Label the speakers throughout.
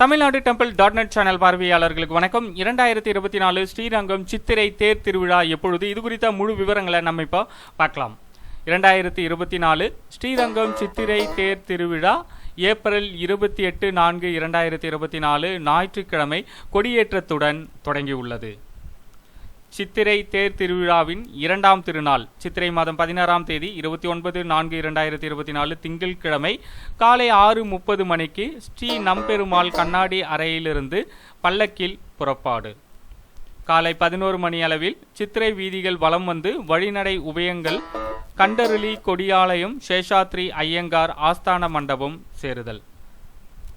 Speaker 1: Tamil Nadu temple dot net channel பார்வையாளர்களுக்கு வணக்கம். இரண்டாயிரத்தி இருபத்தி நாலு ஸ்ரீரங்கம் சித்திரை தேர் திருவிழா எப்பொழுது? இது குறித்த முழு விவரங்களை நம்ம இப்போ பார்க்கலாம். இரண்டாயிரத்தி இருபத்தி நாலு ஸ்ரீரங்கம் சித்திரை தேர் திருவிழா ஏப்ரல் இருபத்தி எட்டு நான்கு இரண்டாயிரத்தி இருபத்தி நாலு ஞாயிற்றுக்கிழமை கொடியேற்றத்துடன் தொடங்கியுள்ளது. சித்திரை தேர் திருவிழாவின் இரண்டாம் திருநாள் சித்திரை மாதம் பதினாறாம் தேதி இருபத்தி ஒன்பது நான்கு இரண்டாயிரத்தி இருபத்தி நாலு திங்கட்கிழமை காலை ஆறு முப்பது மணிக்கு ஸ்ரீ நம்பெருமாள் கண்ணாடி அறையிலிருந்து பல்லக்கில் புறப்பாடு. காலை பதினோரு மணி அளவில் சித்திரை வீதிகள் வலம் வந்து வழிநடை உபயங்கள் கண்டருளி கொடியாலயம் சேஷாத்ரி ஐயங்கார் ஆஸ்தான மண்டபம் சேருதல்.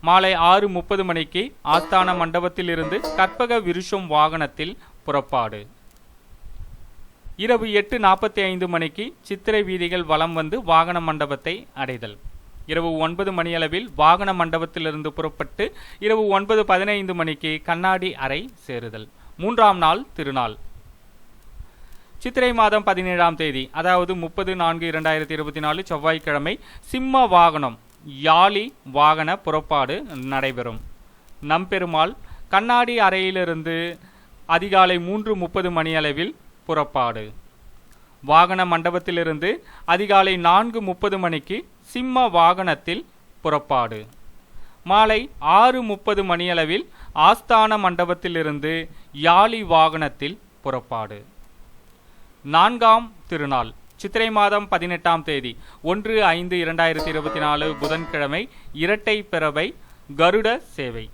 Speaker 1: மாலை ஆறு முப்பது மணிக்கு ஆஸ்தான மண்டபத்திலிருந்து கற்பக விருஷம் வாகனத்தில் புறப்பாடு. இரவு எட்டு நாற்பத்தி ஐந்து மணிக்கு சித்திரை வீதிகள் வலம் வந்து வாகன மண்டபத்தை அடைதல். இரவு ஒன்பது மணியளவில் வாகன மண்டபத்திலிருந்து புறப்பட்டு இரவு ஒன்பது பதினைந்து மணிக்கு கண்ணாடி அறை சேருதல். மூன்றாம் நாள் திருநாள். சித்திரை மாதம் பதினேழாம் தேதி அதாவது முப்பது நான்கு இரண்டாயிரத்தி இருபத்தி நாலு செவ்வாய்க்கிழமை சிம்ம வாகனம் யாழி வாகன புறப்பாடு நடைபெறும். நம்பெருமாள் கண்ணாடி அறையிலிருந்து அதிகாலை மூன்று முப்பது மணியளவில் புறப்பாடு. வாகன மண்டபத்திலிருந்து அதிகாலை நான்கு முப்பது மணிக்கு சிம்ம வாகனத்தில் புறப்பாடு. மாலை ஆறு முப்பது மணியளவில் ஆஸ்தான மண்டபத்திலிருந்து யாழி வாகனத்தில் புறப்பாடு. நான்காம் திருநாள் சித்திரை மாதம் பதினெட்டாம் தேதி ஒன்று ஐந்து இரண்டாயிரத்தி இருபத்தி நாலு புதன்கிழமை இரட்டை பிறவை கருட சேவை.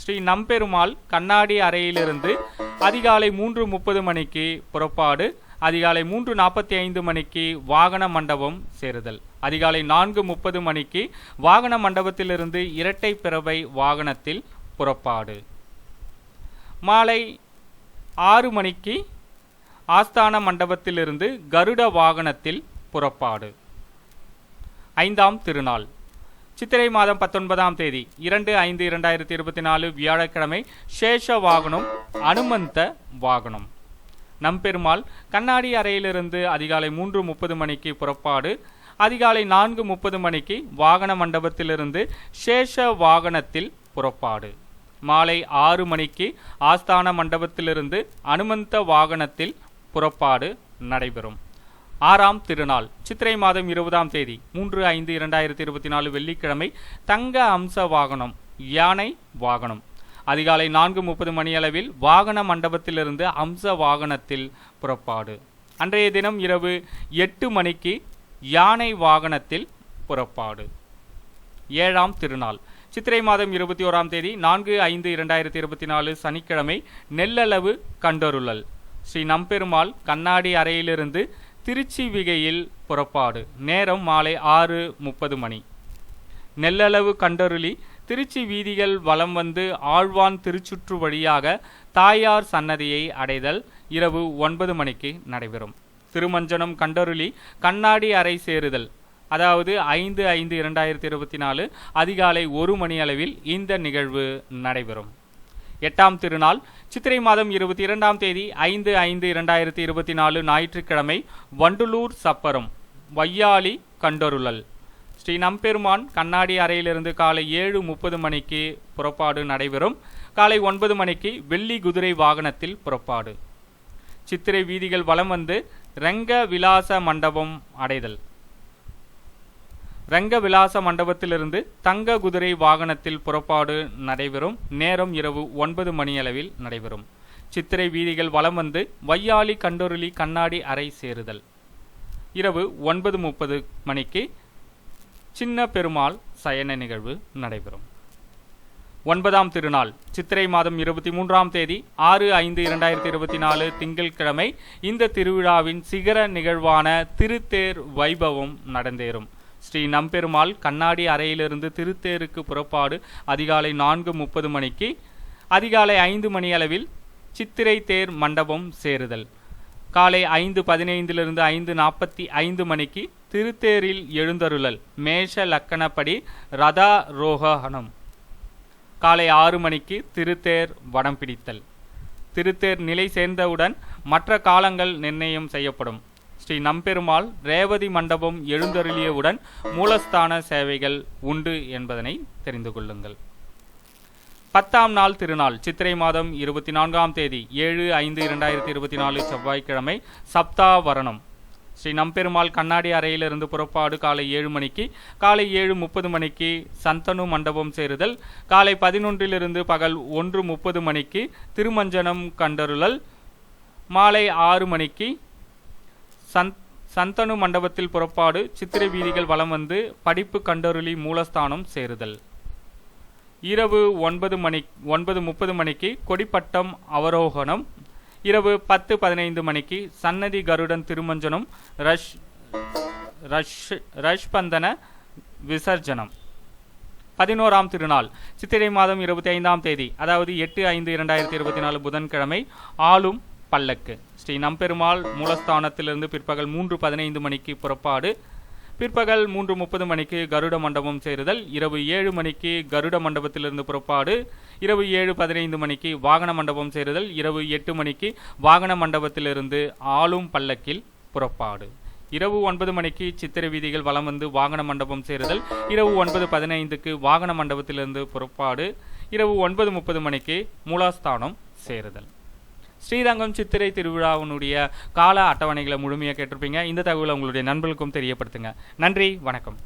Speaker 1: ஸ்ரீ நம்பெருமாள் கண்ணாடி அறையிலிருந்து அதிகாலை மூன்று முப்பது மணிக்கு புறப்பாடு அதிகாலை மூன்று நாற்பத்தி ஐந்து மணிக்கு வாகன மண்டபம் சேருதல். அதிகாலை நான்கு முப்பது மணிக்கு வாகன மண்டபத்திலிருந்து இரட்டை பிறவை வாகனத்தில் புறப்பாடு. மாலை ஆறு மணிக்கு ஆஸ்தான மண்டபத்திலிருந்து கருட வாகனத்தில் புறப்பாடு. ஐந்தாம் திருநாள். சித்திரை மாதம் பத்தொன்பதாம் தேதி இரண்டு ஐந்து இரண்டாயிரத்தி இருபத்தி நாலு வியாழக்கிழமை சேஷ வாகனம் அனுமந்த வாகனம். நம்பெருமாள் கண்ணாடி அறையிலிருந்து அதிகாலை மூன்று முப்பது மணிக்கு புறப்பாடு அதிகாலை நான்கு முப்பது மணிக்கு வாகன மண்டபத்திலிருந்து சேஷ வாகனத்தில் புறப்பாடு. மாலை ஆறு மணிக்கு ஆஸ்தான மண்டபத்திலிருந்து அனுமந்த வாகனத்தில் புறப்பாடு நடைபெறும். ஆறாம் திருநாள் சித்திரை மாதம் இருபதாம் தேதி மூன்று ஐந்து இரண்டாயிரத்தி இருபத்தி நாலு வெள்ளிக்கிழமை தங்க அம்ச வாகனம் யானை வாகனம். அதிகாலை நான்கு முப்பது மணியளவில் வாகன மண்டபத்திலிருந்து அம்ச வாகனத்தில் புறப்பாடு. அன்றைய தினம் இரவு எட்டு மணிக்கு யானை வாகனத்தில் புறப்பாடு. ஏழாம் திருநாள் சித்திரை மாதம் இருபத்தி ஓராம் தேதி நான்கு ஐந்து இரண்டாயிரத்தி இருபத்தி நாலு சனிக்கிழமை நெல்லளவு கண்டருளல். ஸ்ரீ நம்பெருமாள் கண்ணாடி அறையிலிருந்து திருச்சி விகையில் புறப்பாடு. நேரம் மாலை ஆறு முப்பது மணி. நெல்லளவு கண்டருளி திருச்சி வீதிகள் வலம் வந்து ஆழ்வான் திருச்சுற்று வழியாக தாயார் சன்னதியை அடைதல் இரவு ஒன்பது மணிக்கு நடைபெறும். திருமஞ்சனம் கண்டருளி கண்ணாடி அறை சேருதல். அதாவது ஐந்து ஐந்து இரண்டாயிரத்தி இருபத்தி நாலு அதிகாலை ஒரு மணி அளவில் இந்த நிகழ்வு நடைபெறும். எட்டாம் திருநாள் சித்திரை மாதம் இருபத்தி இரண்டாம் தேதி ஐந்து ஐந்து இரண்டாயிரத்தி இருபத்தி நாலு ஞாயிற்றுக்கிழமை வண்டுலூர் சப்பரம் வையாளி கண்டருளல். ஸ்ரீ நம்பெருமான் கண்ணாடி அறையிலிருந்து காலை ஏழு முப்பது மணிக்கு புறப்பாடு நடைபெறும். காலை ஒன்பது மணிக்கு வெள்ளி குதிரை வாகனத்தில் புறப்பாடு. சித்திரை வீதிகள் வலம் வந்து ரங்க விலாச மண்டபம் அடைதல். ரங்க விலாச மண்டபத்திலிருந்து தங்க குதிரை வாகனத்தில் புறப்பாடு நடைபெறும். நேரம் இரவு ஒன்பது மணியளவில் நடைபெறும். சித்திரை வீதிகள் வலம் வந்து வையாளி கண்டொருளி கண்ணாடி அறை சேருதல். இரவு ஒன்பது முப்பது மணிக்கு சின்ன பெருமாள் சயன நிகழ்வு நடைபெறும். ஒன்பதாம் திருநாள் சித்திரை மாதம் இருபத்தி மூன்றாம் தேதி ஆறு ஐந்து இரண்டாயிரத்தி இருபத்தி நாலு திங்கட்கிழமை இந்த திருவிழாவின் சிகர நிகழ்வான திருத்தேர் வைபவம் நடந்தேறும். ஸ்ரீ நம்பெருமாள் கண்ணாடி அறையிலிருந்து திருத்தேருக்கு புறப்பாடு அதிகாலை நான்கு முப்பது மணிக்கு அதிகாலை ஐந்து மணி அளவில் சித்திரை தேர் மண்டபம் சேருதல். காலை ஐந்து பதினைந்திலிருந்து ஐந்து நாற்பத்தி ஐந்து மணிக்கு திருத்தேரில் எழுந்தருளல். மேஷ லக்கணப்படி ரதாரோகணம் காலை ஆறு மணிக்கு திருத்தேர் வடம் பிடித்தல். திருத்தேர் நிலை சேர்ந்தவுடன் மற்ற காலங்கள் நிர்ணயம் செய்யப்படும். ஸ்ரீ நம்பெருமாள் ரேவதி மண்டபம் எழுந்தருளியவுடன் மூலஸ்தான சேவைகள் உண்டு என்பதனை தெரிந்து கொள்ளுங்கள். பத்தாம் நாள் திருநாள் சித்திரை மாதம் இருபத்தி நான்காம் தேதி ஏழு ஐந்து இரண்டாயிரத்தி இருபத்தி நாலு செவ்வாய்க்கிழமை சப்தாவரணம். ஸ்ரீ நம்பெருமாள் கண்ணாடி அறையிலிருந்து புறப்பாடு காலை ஏழு மணிக்கு காலை ஏழு முப்பது மணிக்கு சந்தனு மண்டபம் சேருதல் காலை பதினொன்றிலிருந்து பகல் ஒன்று முப்பது மணிக்கு திருமஞ்சனம் கண்டருளல் மாலை ஆறு மணிக்கு சந்த் சந்தனு மண்டபத்தில் புறப்பாடு சித்திரை வீதிகள் வலம் வந்து படிப்பு கண்டருளி மூலஸ்தானம் சேருதல். இரவு ஒன்பது மணி ஒன்பது முப்பது மணிக்கு கொடிப்பட்டம் அவரோகணம். இரவு பத்து பதினைந்து மணிக்கு சன்னதி கருடன் திருமஞ்சனம் ரஷ் ரஷ் ரஷ்பந்தன விசர்ஜனம். பதினோராம் திருநாள் சித்திரை மாதம் இருபத்தி ஐந்தாம் தேதி அதாவது எட்டு ஐந்து இரண்டாயிரத்தி இருபத்தி நாலு புதன்கிழமை ஆளும் பல்லக்கு. ஸ்ரீ நம்பெருமாள் மூலஸ்தானத்திலிருந்து பிற்பகல் மூன்று பதினைந்து மணிக்கு புறப்பாடு. பிற்பகல் மூன்று முப்பது மணிக்கு கருட மண்டபம் சேருதல். இரவு ஏழு மணிக்கு கருட மண்டபத்திலிருந்து புறப்பாடு. இரவு ஏழு பதினைந்து மணிக்கு வாகன மண்டபம் சேருதல். இரவு எட்டு மணிக்கு வாகன மண்டபத்திலிருந்து ஆளும் பல்லக்கில் புறப்பாடு. இரவு ஒன்பது மணிக்கு சித்திரை வீதிகள் வலம் வந்து வாகன மண்டபம் சேருதல். இரவு ஒன்பது பதினைந்துக்கு வாகன மண்டபத்திலிருந்து புறப்பாடு. இரவு ஒன்பது முப்பது மணிக்கு மூலாஸ்தானம் சேருதல். ஸ்ரீரங்கம் சித்திரை திருவிழாவினுடைய கால அட்டவணைகளை முழுமையாக கேட்டிருப்பீங்க. இந்த தகவலை உங்களுடைய நண்பர்களுக்கும் தெரியப்படுத்துங்க. நன்றி வணக்கம்.